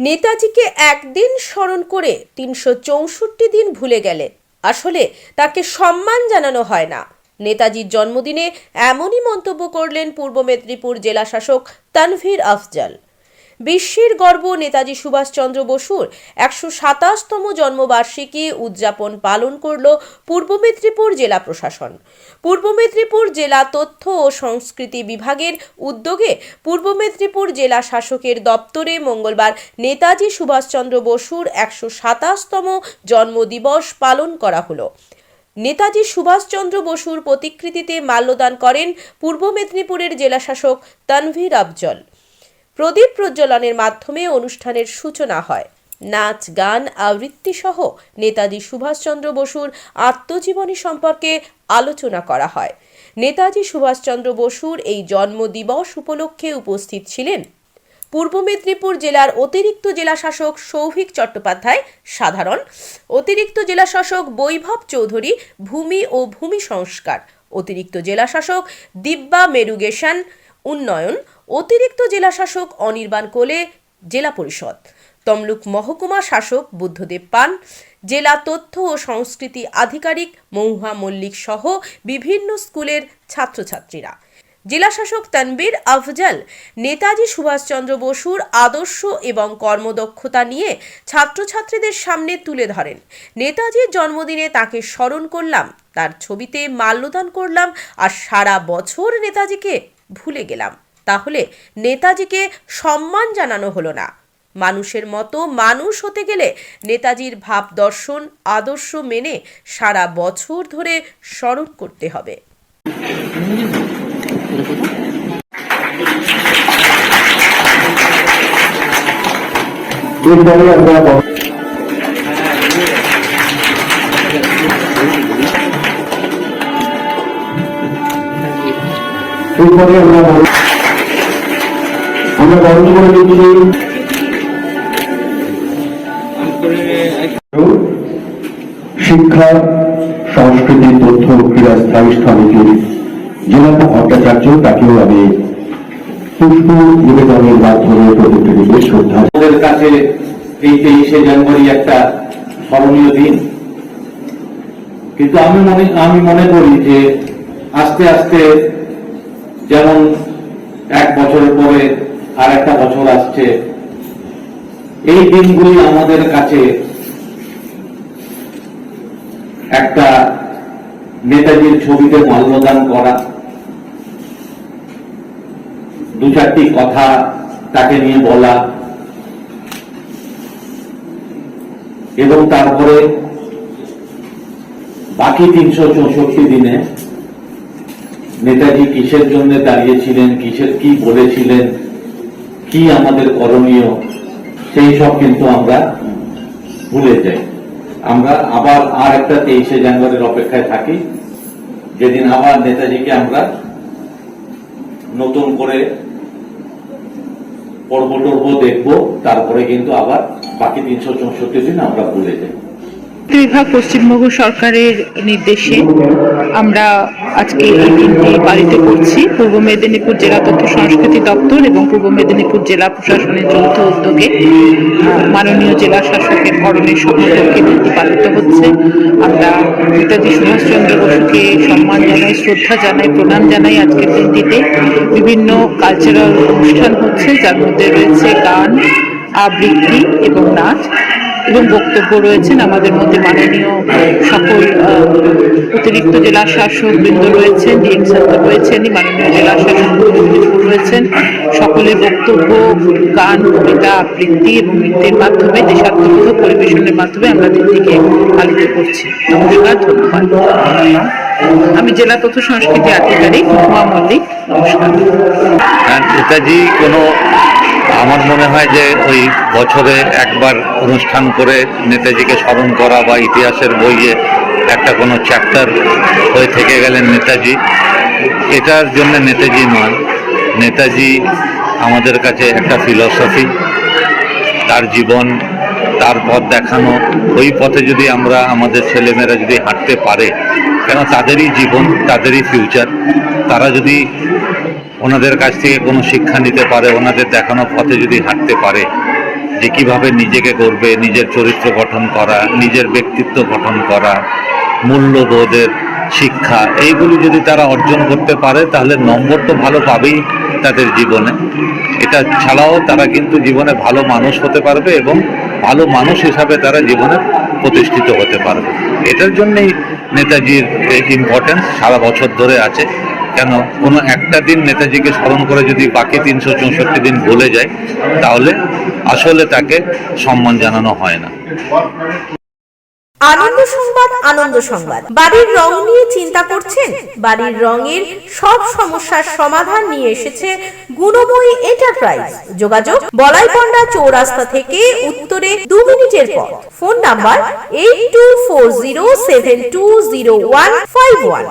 নেতাজিকে একদিন স্মরণ করে তিনশো চৌষট্টি দিন ভুলে গেলে আসলে তাকে সম্মান জানানো হয় না। নেতাজির জন্মদিনে এমনই মন্তব্য করলেন পূর্ব মেদিনীপুর জেলা শাসক তানভীর আফজাল। বিশ্বের গর্ব নেতাজি সুভাষচন্দ্র বসুর একশো সাতাশতম জন্মবার্ষিকী উদযাপন পালন করল পূর্ব মেদিনীপুর জেলা প্রশাসন। পূর্ব মেদিনীপুর জেলা তথ্য ও সংস্কৃতি বিভাগের উদ্যোগে পূর্ব মেদিনীপুর জেলা শাসকের দপ্তরে মঙ্গলবার নেতাজি সুভাষচন্দ্র বসুর একশো সাতাশতম জন্মদিবস পালন করা হলো। নেতাজি সুভাষচন্দ্র বসুর প্রতিকৃতিতে মাল্যদান করেন পূর্ব মেদিনীপুরের জেলাশাসক তানভীর আফজল। প্রদীপ প্রজ্বলনের মাধ্যমে অনুষ্ঠানের সূচনা হয়। নাচ, গান, আবৃত্তি সহ নেতাজি সুভাষচন্দ্র বসুর আত্মজীবনী সম্পর্কে আলোচনা করা হয়। নেতাজি সুভাষচন্দ্র বসুর এই জন্মদিবস উপলক্ষে উপস্থিত ছিলেন পূর্ব মেদিনীপুর জেলার অতিরিক্ত জেলাশাসক সৌভিক চট্টোপাধ্যায়, সাধারণ অতিরিক্ত জেলাশাসক বৈভব চৌধুরী, ভূমি ও ভূমি সংস্কার, অতিরিক্ত জেলাশাসক দিব্যা মেরুগেশন, উন্নয়ন অতিরিক্ত জেলাশাসক অনির্বাণ কোলে জেলা পরিষদ। তমলুক মহকুমা শাসক বুদ্ধদেব পান, জেলা তথ্য ও সংস্কৃতি আধিকারিক মহুয়া মল্লিক সহ বিভিন্ন স্কুলের ছাত্রছাত্রীরা। জেলাশাসক তানবীর আফজাল, নেতাজি সুভাষচন্দ্র বসুর আদর্শ এবং কর্মদক্ষতা নিয়ে ছাত্রছাত্রীদের সামনে তুলে ধরেন। নেতাজির জন্মদিনে তাকে স্মরণ করলাম, তার ছবিতে মাল্যদান করলাম আর সারা বছর নেতাজিকে ভুলে গেলাম। তাহলে নেতাজিকে সম্মান জানানো হলো না। মানুষের মতো মানুষ হতে গেলে নেতাজির ভাব দর্শন, আদর্শ মেনে সারা বছর ধরে স্মরণ করতে হবে। আমরা বন্ধ করে দিচ্ছি শিক্ষা, সংস্কৃতি, তথ্য, ক্রীড়া স্থায়ী সমিতির জেলা ভট্টাচার্য, তাকেও আমি পুষ্প নিবেদনের মাধ্যমে প্রতিক্রিয়া শ্রদ্ধা কাছে এই তেইশে জানুয়ারি একটা স্মরণীয় দিন। কিন্তু আমি মনে আমি মনে করি যে আস্তে আস্তে যেমন এক বছরের পরে আর একটা বছর আসছে। এই দিনগুলি আমাদের কাছে একটা নেতাজির ছবিতে মাল্যদান করা। দু চারটি কথা তাকে নিয়ে বলা। এবং তারপরে বাকি তিনশো চৌষট্টি দিনে নেতাজি কিসের জন্য দাঁড়িয়েছিলেন, কিসের কি বলেছিলেন কি আমাদের করণীয়, সেই সব কিন্তু আমরা ভুলে যাই। আমরা আবার আর একটা তেইশে জানুয়ারির অপেক্ষায় থাকি। যেদিন আবার নেতাজিকে আমরা নতুন করে পর্ব টর্ব দেখব, তারপরে কিন্তু আবার বাকি তিনশো চৌষট্টি দিন আমরা ভুলে যাই। বিভাগ, পশ্চিমবঙ্গ সরকারের নির্দেশে আমরা আজকে এই দিনটি পালিত করছি। পূর্ব মেদিনীপুর জেলা তথ্য সংস্কৃতি দপ্তর এবং পূর্ব মেদিনীপুর জেলা প্রশাসনের যৌথ উদ্যোগে মাননীয় জেলা শাসকের করণের সম্পর্কে দিনটি পালিত হচ্ছে। আমরা নেতাজি সুভাষচন্দ্র বসুকে সম্মান জানাই, শ্রদ্ধা জানাই, প্রণাম জানাই আজকের দিনটিতে। বিভিন্ন কালচারাল অনুষ্ঠান হচ্ছে, যার মধ্যে রয়েছে গান, আবৃত্তি এবং নাচ। এবং বক্তব্য রয়েছেন। আমাদের মধ্যে মাননীয় সকল অতিরিক্ত জেলা শাসক বৃন্দ রয়েছেন, ডিএম স্যার রয়েছেন মাননীয় জেলা শাসক রয়েছেন। সকলের বক্তব্য, গান, কবিতা, আবৃত্তি এবং নৃত্যের মাধ্যমে, দেশাত্মবোধক পরিবেশনের মাধ্যমে আমরা দিনটিকে পালিত করছি। নমস্কার, ধন্যবাদ। আমি জেলা তথ্য সংস্কৃতি আধিকারিক মহুয়া মল্লিক নমস্কার। নেতাজি, কোনো আমার মনে হয় যে ওই বছরে একবার অনুষ্ঠান করে নেতাজিকে স্মরণ করা বা ইতিহাসের বইয়ে একটা কোনো চ্যাপ্টার হয়ে থেকে গেলেন নেতাজি। এটার জন্য নেতাজি নয়, নেতাজি আমাদের কাছে একটা ফিলসফি তার জীবন, তার পথ দেখানো। ওই পথে যদি আমরা আমাদের ছেলেমেয়েরা যদি হাঁটতে পারে, কেন তাদেরই জীবন, তাদেরই ফিউচার তারা যদি ওনাদের কাছ থেকে কোনো শিক্ষা নিতে পারে, ওনাদের দেখানো পথে যদি হাঁটতে পারে, যে কীভাবে নিজেকে করবে নিজের চরিত্র গঠন করা, নিজের ব্যক্তিত্ব গঠন করা, মূল্যবোধের শিক্ষা, এইগুলি যদি তারা অর্জন করতে পারে, তাহলে নম্বর তো ভালো পাবেই তাদের জীবনে। এটা ছাড়াও তারা কিন্তু জীবনে ভালো মানুষ হতে পারবে এবং ভালো মানুষ হিসাবে তারা জীবনে প্রতিষ্ঠিত হতে পারবে। এটার জন্যই নেতাজির ইম্পর্টেন্স সারা বছর ধরে আছে। কেন? কোনো একটা দিন নেতাজিকে স্মরণ করে যদি বাকি তিনশো চৌষট্টি দিন ভুলে যায়, তাহলে আসলে তাকে সম্মান জানানো হয় না। আনন্দ সংবাদ আনন্দ সংবাদ। বাড়ির রং নিয়ে চিন্তা করছেন? বাড়ির রঙের সব সমস্যার সমাধান নিয়ে এসেছে গুণময়ী এন্টারপ্রাইজ যোগাযোগ বলাইপন্ডা চৌরাস্তা থেকে উত্তরে দু মিনিটের পথ। Phone number eight two four zero seven two zero one five one